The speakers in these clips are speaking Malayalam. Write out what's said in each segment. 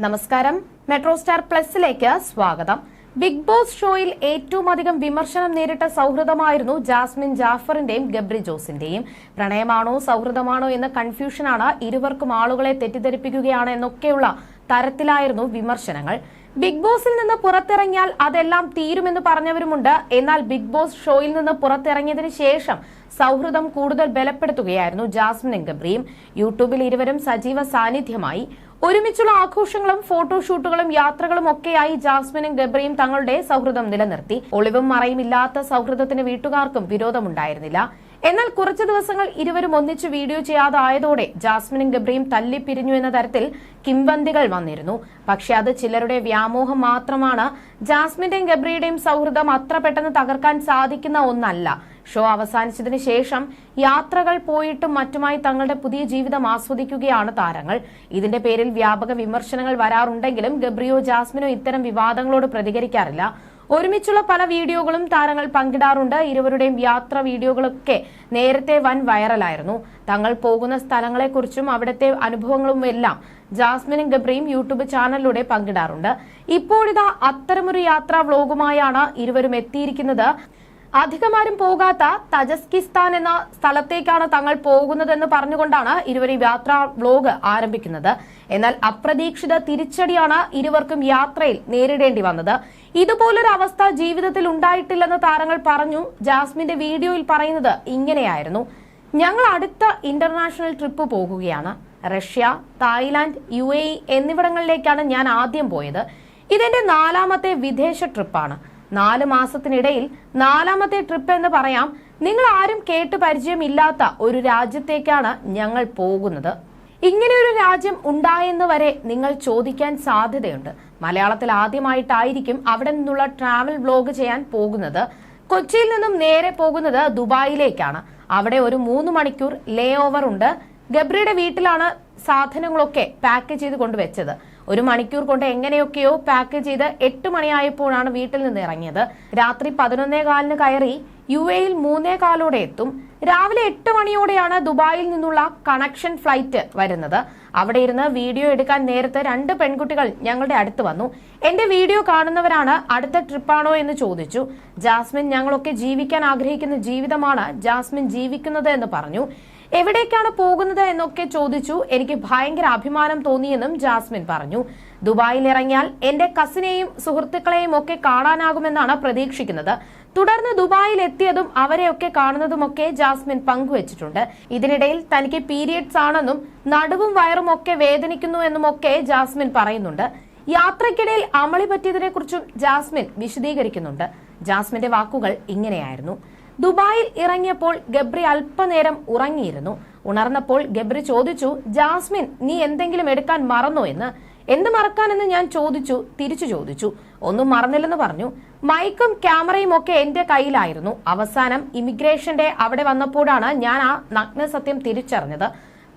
നമസ്കാരം. മെട്രോ സ്റ്റാർ പ്ലസിലേക്ക് സ്വാഗതം. ബിഗ് ബോസ് ഷോയിൽ ഏറ്റവും അധികം വിമർശനം നേരിട്ട സൗഹൃദമായിരുന്നു ജാസ്മിൻ ജാഫറിന്റെയും ഗബ്രി ജോസിന്റെയും. പ്രണയമാണോ സൗഹൃദമാണോ എന്ന കൺഫ്യൂഷനാണ് ഇരുവർക്കും ആളുകളെ തെറ്റിദ്ധരിപ്പിക്കുകയാണ് എന്നൊക്കെയുള്ള തരത്തിലായിരുന്നു വിമർശനങ്ങൾ. ബിഗ് ബോസിൽ നിന്ന് പുറത്തിറങ്ങിയാൽ അതെല്ലാം തീരുമെന്ന് പറഞ്ഞവരുമുണ്ട്. എന്നാൽ ബിഗ് ബോസ് ഷോയിൽ നിന്ന് പുറത്തിറങ്ങിയതിനു ശേഷം സൗഹൃദം കൂടുതൽ ബലപ്പെടുത്തുകയായിരുന്നു ജാസ്മിനും ഗബ്രിയും. യൂട്യൂബിൽ ഇരുവരും സജീവ സാന്നിധ്യമായി. ഒരുമിച്ചുള്ള ആഘോഷങ്ങളും ഫോട്ടോഷൂട്ടുകളും യാത്രകളും ഒക്കെയായി ജാസ്മിനും ഗബ്രയും തങ്ങളുടെ സൗഹൃദം നിലനിർത്തി. ഒളിവും മറയും ഇല്ലാത്ത സൗഹൃദത്തിന് വീട്ടുകാർക്കും വിരോധമുണ്ടായിരുന്നില്ല. എന്നാൽ കുറച്ചു ദിവസങ്ങൾ ഇരുവരും ഒന്നിച്ച് വീഡിയോ ചെയ്യാതായതോടെ ജാസ്മിനും ഗബ്രിയും തല്ലിപ്പിരിഞ്ഞു എന്ന തരത്തിൽ കിംവന്തികൾ വന്നിരുന്നു. പക്ഷെ അത് ചിലരുടെ വ്യാമോഹം മാത്രമാണ്. ജാസ്മിന്റെയും ഗബ്രിയുടെയും സൗഹൃദം അത്ര പെട്ടെന്ന് തകർക്കാൻ സാധിക്കുന്ന ഒന്നല്ല. ഷോ അവസാനിച്ചതിന് ശേഷം യാത്രകൾ പോയിട്ടും മറ്റുമായി തങ്ങളുടെ പുതിയ ജീവിതം ആസ്വദിക്കുകയാണ് താരങ്ങൾ. ഇതിന്റെ പേരിൽ വ്യാപക വിമർശനങ്ങൾ വരാറുണ്ടെങ്കിലും ഗബ്രിയോ ജാസ്മിനോ ഇത്തരം വിവാദങ്ങളോട് പ്രതികരിക്കാറില്ല. ഒരുമിച്ചുള്ള പല വീഡിയോകളും താരങ്ങൾ പങ്കിടാറുണ്ട്. ഇരുവരുടെയും യാത്ര വീഡിയോകളൊക്കെ നേരത്തെ വൻ വൈറലായിരുന്നു. തങ്ങൾ പോകുന്ന സ്ഥലങ്ങളെക്കുറിച്ചും അവിടുത്തെ അനുഭവങ്ങളും എല്ലാം ജാസ്മിനും ഗബ്രിയും യൂട്യൂബ് ചാനലിലൂടെ പങ്കിടാറുണ്ട്. ഇപ്പോഴിതാ അത്തരമൊരു യാത്രാ വ്ലോഗുമായാണ് ഇരുവരും എത്തിയിരിക്കുന്നത്. അധികമാരും പോകാത്ത തജസ്കിസ്ഥാൻ എന്ന സ്ഥലത്തേക്കാണ് തങ്ങൾ പോകുന്നതെന്ന് പറഞ്ഞുകൊണ്ടാണ് ഇരുവരും യാത്രാ വ്ലോഗ് ആരംഭിക്കുന്നത്. എന്നാൽ അപ്രതീക്ഷിത തിരിച്ചടിയാണ് ഇരുവർക്കും യാത്രയിൽ നേരിടേണ്ടി വന്നത്. ഇതുപോലൊരു അവസ്ഥ ജീവിതത്തിൽ ഉണ്ടായിട്ടില്ലെന്ന് താരങ്ങൾ പറഞ്ഞു. ജാസ്മിന്റെ വീഡിയോയിൽ പറയുന്നത് ഇങ്ങനെയായിരുന്നു. ഞങ്ങൾ അടുത്ത ഇന്റർനാഷണൽ ട്രിപ്പ് പോകുകയാണ്. റഷ്യ തായ്ലാന്റ് യു എന്നിവിടങ്ങളിലേക്കാണ് ഞാൻ ആദ്യം പോയത്. ഇതെന്റെ നാലാമത്തെ വിദേശ ട്രിപ്പാണ്. നാല് മാസത്തിനിടയിൽ നാലാമത്തെ ട്രിപ്പ് എന്ന് പറയാം. നിങ്ങൾ ആരും കേട്ട് പരിചയമില്ലാത്ത ഒരു രാജ്യത്തേക്കാണ് ഞങ്ങൾ പോകുന്നത്. ഇങ്ങനെ ഒരു രാജ്യം ഉണ്ടായെന്ന് വരെ നിങ്ങൾ ചോദിക്കാൻ സാധ്യതയുണ്ട്. മലയാളത്തിൽ ആദ്യമായിട്ടായിരിക്കും അവിടെ നിന്നുള്ള ട്രാവൽ വ്ലോഗ് ചെയ്യാൻ പോകുന്നത്. കൊച്ചിയിൽ നിന്നും നേരെ പോകുന്നത് ദുബായിലേക്കാണ്. അവിടെ ഒരു മൂന്ന് മണിക്കൂർ ലേ ഓവർ ഉണ്ട്. ഗബ്രിയുടെ വീട്ടിലാണ് സാധനങ്ങളൊക്കെ പാക്ക് ചെയ്ത് കൊണ്ടുവച്ചത്. ഒരു മണിക്കൂർ കൊണ്ട് എങ്ങനെയൊക്കെയോ പാക്ക് ചെയ്ത് എട്ട് മണിയായപ്പോഴാണ് വീട്ടിൽ നിന്ന് ഇറങ്ങിയത്. രാത്രി പതിനൊന്നേ കാലിന് കയറി യു എയിൽ മൂന്നേ കാലോടെ എത്തും. രാവിലെ എട്ട് മണിയോടെയാണ് ദുബായിൽ നിന്നുള്ള കണക്ഷൻ ഫ്ലൈറ്റ് വരുന്നത്. അവിടെ ഇരുന്ന് വീഡിയോ എടുക്കാൻ നേരത്തെ രണ്ട് പെൺകുട്ടികൾ ഞങ്ങളുടെ അടുത്ത് വന്നു. എന്റെ വീഡിയോ കാണുന്നവരാണ് അടുത്ത ട്രിപ്പാണോ എന്ന് ചോദിച്ചു. ജാസ്മിൻ ഞങ്ങളൊക്കെ ജീവിക്കാൻ ആഗ്രഹിക്കുന്ന ജീവിതമാണ് ജാസ്മിൻ ജീവിക്കുന്നത് എന്ന് പറഞ്ഞു. എവിടേക്കാണ് പോകുന്നത് എന്നൊക്കെ ചോദിച്ചു. എനിക്ക് ഭയങ്കര അഭിമാനം തോന്നിയെന്നും ജാസ്മിൻ പറഞ്ഞു. ദുബായിൽ ഇറങ്ങിയാൽ എന്റെ കസിനെയും സുഹൃത്തുക്കളെയും ഒക്കെ കാണാനാകുമെന്നാണ് പ്രതീക്ഷിക്കുന്നത്. തുടർന്ന് ദുബായിൽ എത്തിയതും അവരെയൊക്കെ കാണുന്നതുമൊക്കെ ജാസ്മിൻ പങ്കുവച്ചിട്ടുണ്ട്. ഇതിനിടയിൽ തനിക്ക് പീരിയഡ്സ് ആണെന്നും നടുവും വയറും ഒക്കെ വേദനിക്കുന്നു എന്നുമൊക്കെ ജാസ്മിൻ പറയുന്നുണ്ട്. യാത്രക്കിടയിൽ അമളി പറ്റിയതിനെ കുറിച്ചും ജാസ്മിൻ വിശദീകരിക്കുന്നുണ്ട്. ജാസ്മിന്റെ വാക്കുകൾ ഇങ്ങനെയായിരുന്നു. ദുബായിൽ ഇറങ്ങിയപ്പോൾ ഗബ്രി അല്പനേരം ഉറങ്ങിയിരുന്നു. ഉണർന്നപ്പോൾ ഗബ്രി ചോദിച്ചു ജാസ്മിൻ നീ എന്തെങ്കിലും എടുക്കാൻ മറന്നോ എന്ന്? എന്ത് മറക്കാനെന്ന് ഞാൻ ചോദിച്ചു തിരിച്ചു ചോദിച്ചു. ഒന്നും മറന്നില്ലെന്ന് പറഞ്ഞു. മൈക്കും ക്യാമറയും ഒക്കെ എന്റെ കയ്യിലായിരുന്നു. അവസാനം ഇമിഗ്രേഷന്റെ അവിടെ വന്നപ്പോഴാണ് ഞാൻ ആ നഗ്നസത്യം തിരിച്ചറിഞ്ഞത്.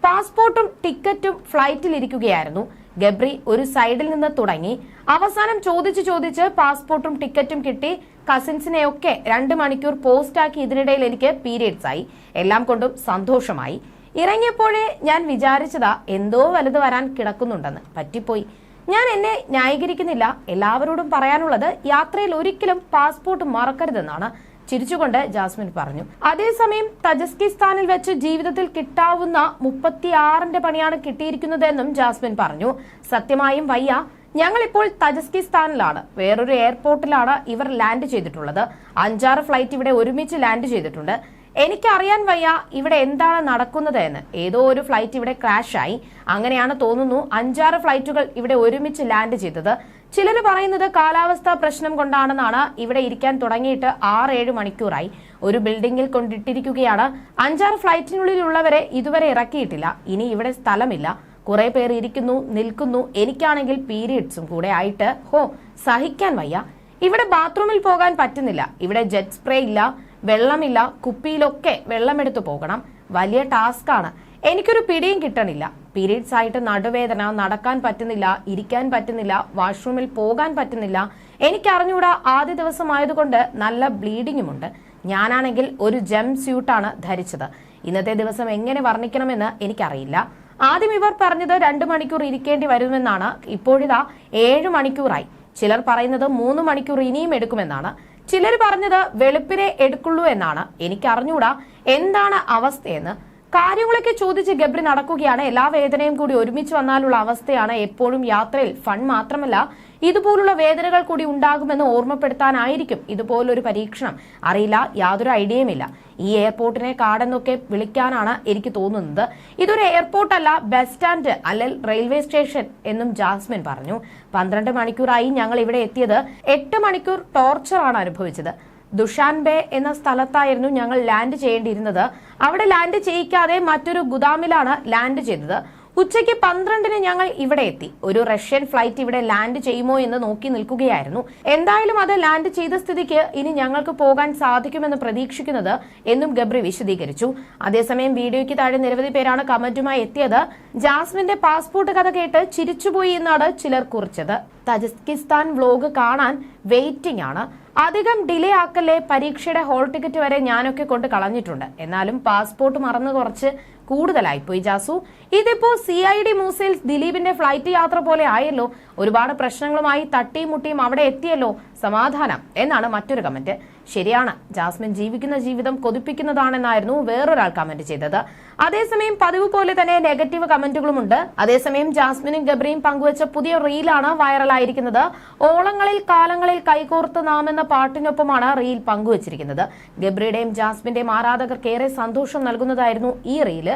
പാസ്പോർട്ടും ടിക്കറ്റും ഫ്ലൈറ്റിലിരിക്കുകയായിരുന്നു ഗബ്രി ഒരു സൈഡിൽ നിന്ന് തുടങ്ങി. അവസാനം ചോദിച്ചു ചോദിച്ച് പാസ്പോർട്ടും ടിക്കറ്റും കിട്ടി. കസിൻസിനെയൊക്കെ രണ്ട് മണിക്കൂർ പോസ്റ്റാക്കി ഇതിനിടയിൽ എനിക്ക് പീരിയഡ്സ് ആയി. എല്ലാം കൊണ്ടും സന്തോഷമായി. ഇറങ്ങിയപ്പോഴേ ഞാൻ വിചാരിച്ചതാ എന്തോ വലുത് വരാൻ കിടക്കുന്നുണ്ടെന്ന് പറ്റിപ്പോയി. ഞാൻ എന്നെ ന്യായീകരിക്കുന്നില്ല. എല്ലാവരോടും പറയാനുള്ളത് യാത്രയിൽ ഒരിക്കലും പാസ്പോർട്ട് മറക്കരുതെന്നാണ്. ചിരിച്ചുകൊണ്ട് ജാസ്മിൻ പറഞ്ഞു. അതേസമയം തജസ്കിസ്ഥാനിൽ വെച്ച് ജീവിതത്തിൽ കിട്ടാവുന്ന മുപ്പത്തിയാറിന്റെ പണിയാണ് കിട്ടിയിരിക്കുന്നതെന്നും ജാസ്മിൻ പറഞ്ഞു. സത്യമായും വയ്യ. ഞങ്ങളിപ്പോൾ തജസ്കിസ്ഥാനിലാണ്. വേറൊരു എയർപോർട്ടിലാണ് ഇവർ ലാൻഡ് ചെയ്തിട്ടുള്ളത്. അഞ്ചാറ് ഫ്ലൈറ്റ് ഇവിടെ ഒരുമിച്ച് ലാൻഡ് ചെയ്തിട്ടുണ്ട്. എനിക്കറിയാൻ വയ്യ ഇവിടെ എന്താണ് നടക്കുന്നത് എന്ന്. ഏതോ ഒരു ഫ്ലൈറ്റ് ഇവിടെ ക്രാഷ് ആയി അങ്ങനെയാണ് തോന്നുന്നു അഞ്ചാറ് ഫ്ലൈറ്റുകൾ ഇവിടെ ഒരുമിച്ച് ലാൻഡ് ചെയ്തത്. ചിലർ പറയുന്നത് കാലാവസ്ഥാ പ്രശ്നം കൊണ്ടാണെന്നാണ്. ഇവിടെ ഇരിക്കാൻ തുടങ്ങിയിട്ട് ആറ് ഏഴ് മണിക്കൂറായി. ഒരു ബിൽഡിംഗിൽ കൊണ്ടിട്ടിരിക്കുകയാണ്. അഞ്ചാറ് ഫ്ലൈറ്റിനുള്ളിലുള്ളവരെ ഇതുവരെ ഇറക്കിയിട്ടില്ല. ഇനി ഇവിടെ സ്ഥലമില്ല. കുറെ പേർ ഇരിക്കുന്നു നിൽക്കുന്നു. എനിക്കാണെങ്കിൽ പീരിയഡ്സും കൂടെ ആയിട്ട് ഹോ സഹിക്കാൻ വയ്യ. ഇവിടെ ബാത്റൂമിൽ പോകാൻ പറ്റുന്നില്ല. ഇവിടെ ജെറ്റ് സ്പ്രേ ഇല്ല വെള്ളമില്ല കുപ്പിയിലൊക്കെ വെള്ളമെടുത്തു പോകണം. വലിയ ടാസ്ക് ആണ് എനിക്കൊരു പിടിയും കിട്ടണില്ല. പീരീഡ്സ് ആയിട്ട് നടുവേദന നടക്കാൻ പറ്റുന്നില്ല ഇരിക്കാൻ പറ്റുന്നില്ല വാഷ്റൂമിൽ പോകാൻ പറ്റുന്നില്ല. എനിക്കറിഞ്ഞൂടാ ആദ്യ ദിവസമായതുകൊണ്ട് നല്ല ബ്ലീഡിങ്ങുമുണ്ട്. ഞാനാണെങ്കിൽ ഒരു ജം സ്യൂട്ടാണ് ധരിച്ചത്. ഇന്നത്തെ ദിവസം എങ്ങനെ വർണിക്കണമെന്ന് എനിക്കറിയില്ല. ആദ്യം ഇവർ പറഞ്ഞത് രണ്ടു മണിക്കൂർ ഇരിക്കേണ്ടി വരുമെന്നാണ്. ഇപ്പോഴിതാ ഏഴ് മണിക്കൂറായി. ചിലർ പറയുന്നത് മൂന്ന് മണിക്കൂർ ഇനിയും എടുക്കുമെന്നാണ്. ചിലർ പറഞ്ഞത് വെളുപ്പിനെ എടുക്കുള്ളൂ എന്നാണ്. എനിക്ക് അറിഞ്ഞൂടാ എന്താണ് അവസ്ഥയെന്ന്. കാര്യങ്ങളൊക്കെ ചോദിച്ച് ഗബ്രി നടക്കുകയാണ്. എല്ലാ വേദനയും കൂടി ഒരുമിച്ച് വന്നാലുള്ള അവസ്ഥയാണ് എപ്പോഴും യാത്രയിൽ. ഫൺ മാത്രമല്ല ഇതുപോലുള്ള വേദനകൾ കൂടി ഉണ്ടാകുമെന്ന് ഓർമ്മപ്പെടുത്താനായിരിക്കും ഇതുപോലൊരു പരീക്ഷണം. അറിയില്ല യാതൊരു ഐഡിയയുമില്ല ഈ എയർപോർട്ടിനെ കാടെന്നൊക്കെ വിളിക്കാനാണ് എനിക്ക് തോന്നുന്നത്. ഇതൊരു എയർപോർട്ടല്ല ബസ് സ്റ്റാൻഡ് അല്ലെങ്കിൽ റെയിൽവേ സ്റ്റേഷൻ എന്നും ജാസ്മിൻ പറഞ്ഞു. പന്ത്രണ്ട് മണിക്കൂറായി ഞങ്ങൾ ഇവിടെ എത്തിയത്. എട്ട് മണിക്കൂർ ടോർച്ചറാണ് അനുഭവിച്ചത്. ദുഷാൻബെ എന്ന സ്ഥലത്തായിരുന്നു ഞങ്ങൾ ലാൻഡ് ചെയ്യേണ്ടിയിരുന്നത്. അവിടെ ലാൻഡ് ചെയ്യിക്കാതെ മറ്റൊരു ഗുദാമിലാണ് ലാൻഡ് ചെയ്തത്. ഉച്ചയ്ക്ക് പന്ത്രണ്ടിന് ഞങ്ങൾ ഇവിടെ എത്തി. ഒരു റഷ്യൻ ഫ്ലൈറ്റ് ഇവിടെ ലാൻഡ് ചെയ്യുമോ എന്ന് നോക്കി നിൽക്കുകയായിരുന്നു. എന്തായാലും അത് ലാൻഡ് ചെയ്ത സ്ഥിതിക്ക് ഇനി ഞങ്ങൾക്ക് പോകാൻ സാധിക്കുമെന്ന് പ്രതീക്ഷിക്കുന്നത് എന്നും ഗബ്രി വിശദീകരിച്ചു. അതേസമയം വീഡിയോയ്ക്ക് താഴെ നിരവധി പേരാണ് കമന്റുമായി എത്തിയത്. ജാസ്മിന്റെ പാസ്പോർട്ട് കഥ കേട്ട് ചിരിച്ചുപോയി എന്നാണ് ചിലർ കുറിച്ചത്. തജിക്കിസ്ഥാൻ വ്ലോഗ് കാണാൻ വെയിറ്റിംഗ് ആണ്. അധികം ഡിലേ ആക്കല്ലേ പരീക്ഷയുടെ ഹോൾ ടിക്കറ്റ് വരെ ഞാനൊക്കെ കൊണ്ട് കളഞ്ഞിട്ടുണ്ട്. എന്നാലും പാസ്പോർട്ട് മറന്നു കുറച്ച് കൂടുതലായി. പോയി ജാസു ഇതിപ്പോ സി ഐ ഡി മൂസയിൽ ദിലീപിന്റെ ഫ്ലൈറ്റ് യാത്ര പോലെ ആയല്ലോ. ഒരുപാട് പ്രശ്നങ്ങളുമായി തട്ടിയും മുട്ടിയും അവിടെ എത്തിയല്ലോ. സമാധാനം എന്നാണ് മറ്റൊരു കമന്റ് ശരിയാണ്. ജാസ്മിൻ ജീവിക്കുന്ന ജീവിതം കൊതിപ്പിക്കുന്നതാണെന്നായിരുന്നു വേറൊരാൾ കമന്റ് ചെയ്തത്. അതേസമയം പതിവ് പോലെ തന്നെ നെഗറ്റീവ് കമന്റുകളുമുണ്ട്. അതേസമയം ജാസ്മിനും ഗബ്രിയും പങ്കുവച്ച പുതിയ റീലാണ് വൈറലായിരിക്കുന്നത്. ഓളങ്ങളിൽ കാലങ്ങളിൽ കൈകോർത്ത് നാം എന്ന പാട്ടിനൊപ്പമാണ് റീൽ പങ്കുവച്ചിരിക്കുന്നത്. ഗബ്രിയുടെയും ജാസ്മിന്റെയും ആരാധകർക്ക് ഏറെ സന്തോഷം നൽകുന്നതായിരുന്നു ഈ റീൽ.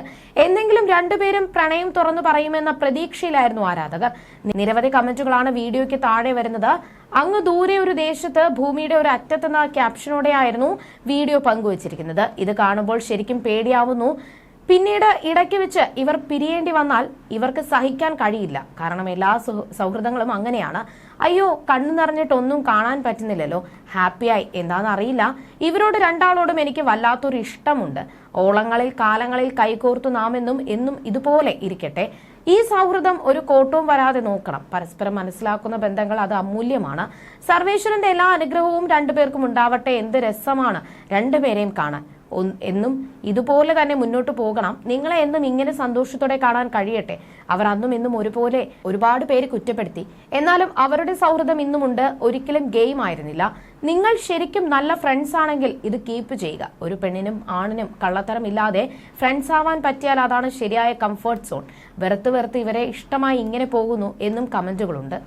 എന്തെങ്കിലും രണ്ടുപേരും പ്രണയം തുറന്നു പറയുമെന്ന പ്രതീക്ഷയിലായിരുന്നു ആരാധകർ. നിരവധി കമന്റുകളാണ് വീഡിയോയ്ക്ക് താഴെ വരുന്നത്. അങ്ങ് ദൂരെ ഒരു ദേശത്ത് ഭൂമിയുടെ ഒരു അറ്റത്തെന്ന ക്യാപ്ഷനോടെയായിരുന്നു വീഡിയോ പങ്കുവച്ചിരിക്കുന്നത്. ഇത് കാണുമ്പോൾ ശരിക്കും പേടിയാവുന്നു. പിന്നീട് ഇടയ്ക്ക് വെച്ച് ഇവർ പിരിയേണ്ടി വന്നാൽ ഇവർക്ക് സഹിക്കാൻ കഴിയില്ല. കാരണം എല്ലാ സൗഹൃദങ്ങളും അങ്ങനെയാണ്. അയ്യോ കണ്ണു നിറഞ്ഞിട്ടൊന്നും കാണാൻ പറ്റുന്നില്ലല്ലോ. ഹാപ്പിയായി. എന്താണെന്ന് അറിയില്ല ഇവരോട് രണ്ടാളോടും എനിക്ക് വല്ലാത്തൊരു ഇഷ്ടമുണ്ട്. ഓളങ്ങളിൽ കാലങ്ങളിൽ കൈകോർത്തു നാമെന്നും എന്നും ഇതുപോലെ ഇരിക്കട്ടെ. ഈ സൗഹൃദം ഒരു കോട്ടവും വരാതെ നോക്കണം. പരസ്പരം മനസ്സിലാക്കുന്ന ബന്ധങ്ങൾ അത് അമൂല്യമാണ്. സർവേശ്വരന്റെ എല്ലാ അനുഗ്രഹവും രണ്ടുപേർക്കും ഉണ്ടാവട്ടെ. എന്ത് രസമാണ് രണ്ടുപേരെയും കാണാൻ. എന്നും ഇതുപോലെ തന്നെ മുന്നോട്ട് പോകണം. നിങ്ങളെ എന്നും ഇങ്ങനെ സന്തോഷത്തോടെ കാണാൻ കഴിയട്ടെ. അവർ അന്നും ഇന്നും ഒരുപോലെ ഒരുപാട് പേര് കുറ്റപ്പെടുത്തി. എന്നാലും അവരുടെ സൗഹൃദം ഇന്നുമുണ്ട് ഒരിക്കലും ഗെയിം ആയിരുന്നില്ല. നിങ്ങൾ ശരിക്കും നല്ല ഫ്രണ്ട്സ് ആണെങ്കിൽ ഇത് കീപ്പ് ചെയ്യുക. ഒരു പെണ്ണിനും ആണിനും കള്ളത്തരം ഇല്ലാതെ ഫ്രണ്ട്സ് ആവാൻ പറ്റിയാൽ അതാണ് ശരിയായ കംഫർട്ട് സോൺ വെറുത്ത് വെറുത്ത് ഇവരെ ഇഷ്ടമായി ഇങ്ങനെ പോകുന്നു എന്നും കമന്റുകളുണ്ട്